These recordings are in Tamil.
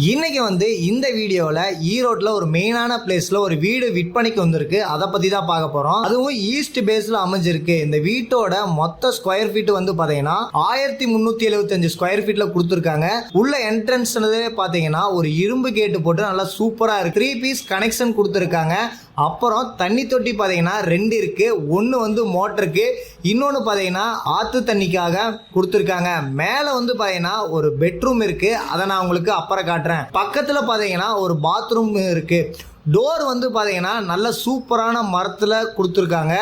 இன்னைக்கு வந்து இந்த வீடியோவில் ஈரோட்டில் ஒரு மெயினான பிளேஸில் ஒரு வீடு விற்பனைக்கு வந்திருக்கு. அதை பற்றி தான் பார்க்க போகிறோம் அதுவும் ஈஸ்ட் பேஸில் அமைஞ்சிருக்கு. இந்த வீட்டோட மொத்த ஸ்கொயர் ஃபீட் வந்து பார்த்தீங்கன்னா ஆயிரத்தி முந்நூற்றி எழுபத்தஞ்சு ஸ்கொயர் ஃபீட்டில் கொடுத்துருக்காங்க. உள்ள என்ட்ரன்ஸ் பார்த்தீங்கன்னா ஒரு இரும்பு கேட்டு போட்டு நல்லா சூப்பராக இருக்கு. த்ரீ பீஸ் கனெக்ஷன் கொடுத்துருக்காங்க. அப்புறம் தண்ணி தொட்டி பார்த்தீங்கன்னா ரெண்டு இருக்கு. ஒன்று வந்து மோட்டருக்கு இன்னொன்று பார்த்தீங்கன்னா ஆற்று தண்ணிக்காக கொடுத்துருக்காங்க. மேலே வந்து பார்த்தீங்கன்னா ஒரு பெட்ரூம் இருக்கு. அதை நான் உங்களுக்கு அப்புறம் காட்டுறேன். பக்கத்தில் பார்த்தீங்கன்னா ஒரு பாத்ரூம் இருக்கு. டோர் வந்து பார்த்தீங்கன்னா நல்ல சூப்பரான மரத்தில் கொடுத்துருக்காங்க.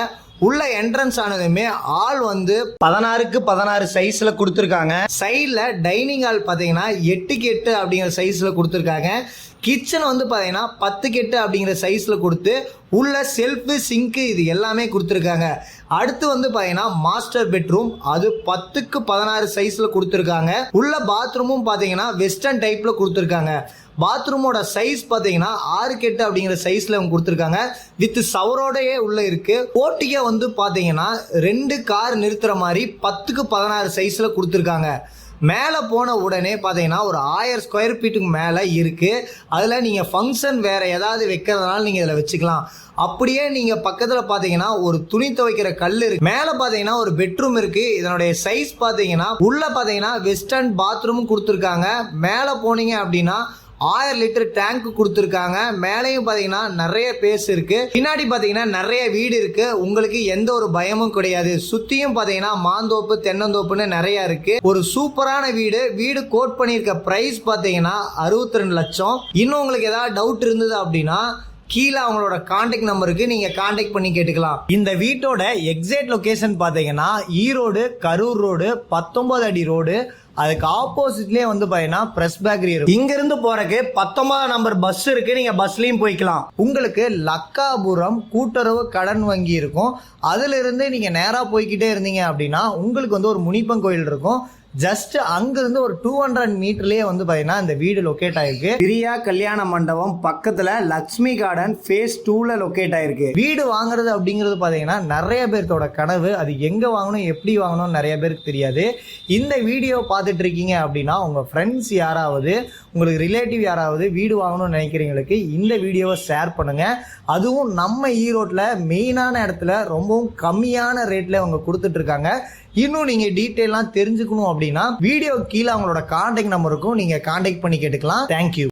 உள்ள என்ட்ரன்ஸ் ஆனதுமே ஆள் வந்து பதினாறுக்கு பதினாறு சைஸ்ல கொடுத்துருக்காங்க. சைடில் டைனிங் ஹால் பார்த்தீங்கன்னா எட்டுக்கு எட்டு அப்படிங்கிற சைஸ்ல கொடுத்துருக்காங்க. கிச்சன் வந்து பார்த்தீங்கன்னா பத்துக்கு எட்டு அப்படிங்கிற சைஸில் கொடுத்து உள்ள செல்ஃபு சிங்க்கு இது எல்லாமே கொடுத்துருக்காங்க. அடுத்து வந்து பார்த்தீங்கன்னா மாஸ்டர் பெட்ரூம் அது பத்துக்கு பதினாறு சைஸில் கொடுத்துருக்காங்க. உள்ள பாத்ரூமும் பார்த்தீங்கன்னா வெஸ்டர்ன் டைப்பில் கொடுத்துருக்காங்க. பாத்ரூமோட சைஸ் பார்த்தீங்கன்னா ஆறு கெட்டு அப்படிங்கிற சைஸில் அவங்க கொடுத்துருக்காங்க. வித் சவரோடையே உள்ள இருக்கு. போட்டிகை வந்து பார்த்தீங்கன்னா ரெண்டு கார் நிறுத்துற மாதிரி பத்துக்கு பதினாறு சைஸில் கொடுத்துருக்காங்க. மேலே போன உடனே பார்த்தீங்கன்னா ஒரு ஆயிரம் ஸ்கொயர் ஃபீட்டுக்கு மேலே இருக்குது அதில் நீங்கள் ஃபங்க்ஷன் வேறு ஏதாவது வைக்கிறதுனால நீங்கள் இதில் வச்சுக்கலாம். அப்படியே நீங்கள் பக்கத்தில் பார்த்தீங்கன்னா ஒரு துணி துவைக்கிற கல் இருக்கு. மேலே பார்த்தீங்கன்னா ஒரு பெட்ரூம் இருக்குது இதனுடைய சைஸ் பார்த்தீங்கன்னா உள்ளே பார்த்தீங்கன்னா வெஸ்டர்ன் பாத்ரூமும் கொடுத்துருக்காங்க. மேலே போனீங்க அப்படின்னா ஆயிரம் லிட்டர் டேங்க் கொடுத்துருக்காங்க. மேலேயும் பார்த்தீங்கன்னா நிறைய பேஸ் இருக்கு. பின்னாடி பார்த்தீங்கன்னா நிறைய வீடு இருக்கு. உங்களுக்கு எந்த ஒரு பயமும் கிடையாது. சுத்தியும் பார்த்தீங்கன்னா மாந்தோப்பு தென்னந்தோப்புன்னு நிறைய இருக்கு. ஒரு சூப்பரான வீடு. வீடு கோட் பண்ணியிருக்க பிரைஸ் பார்த்தீங்கன்னா அறுபத்தி ரெண்டு லட்சம். இன்னும் உங்களுக்கு ஏதாவது டவுட் இருந்தது அப்படின்னா கீழே அவங்களோட காண்டாக்ட் நம்பருக்கு நீங்க காண்டாக்ட் பண்ணி கேட்டுக்கலாம். இந்த வீட்டோட எக்ஸாக்ட் லொகேஷன் பாத்தீங்கன்னா ஈரோடு கரூர் ரோடு பத்தொன்பது அடி ரோடு அதுக்கு ஆப்போசிட்லயே வந்து பாத்தீங்கன்னா பிரஸ் பேக்கரி இருக்கும் இங்க இருந்து பத்தொன்பதாம் நம்பர் பஸ் இருக்கு. நீங்க பஸ்லயும் போய்க்கலாம். உங்களுக்கு லக்காபுரம் கூட்டுறவு கடன் வங்கி இருக்கும். அதுல இருந்து நீங்க நேரா இருந்தீங்க அப்படின்னா உங்களுக்கு வந்து ஒரு முனிப்பன் கோயில் இருக்கும். ஜஸ்ட் அங்கிருந்து ஒரு டூ ஹண்ட்ரட் மீட்டர்லயே வந்து பாத்தீங்கன்னா இந்த வீடு லொக்கேட் ஆயிருக்கு. பிரியா கல்யாண மண்டபம் பக்கத்துல லக்ஷ்மி கார்டன் ஃபேஸ் டூல லொக்கேட் ஆயிருக்கு. வீடு வாங்குறது அப்படிங்கிறது பாத்தீங்கன்னா நிறைய பேர்த்தோட கனவு. அது எங்க வாங்கணும் எப்படி வாங்கணும் நிறைய பேருக்கு தெரியாது. இந்த வீடியோ பார்த்துட்டு இருக்கீங்க அப்படின்னா உங்க ஃப்ரெண்ட்ஸ் யாராவது உங்களுக்கு ரிலேட்டிவ் யாராவது வீடு வாங்கணும்னு நினைக்கிறவங்களுக்கு இந்த வீடியோவை ஷேர் பண்ணுங்க. அதுவும் நம்ம ஈரோட்டில் மெயினான இடத்துல ரொம்பவும் கம்மியான ரேட்ல அவங்க கொடுத்துட்டு இருக்காங்க. இன்னும் நீங்க டீட்டெயிலாம் தெரிஞ்சுக்கணும் அப்படின்னா வீடியோ கீழே அவங்களோட கான்டாக்ட் நம்பருக்கும் நீங்க கான்டாக்ட் பண்ணி கேட்டுக்கலாம். தேங்க்யூ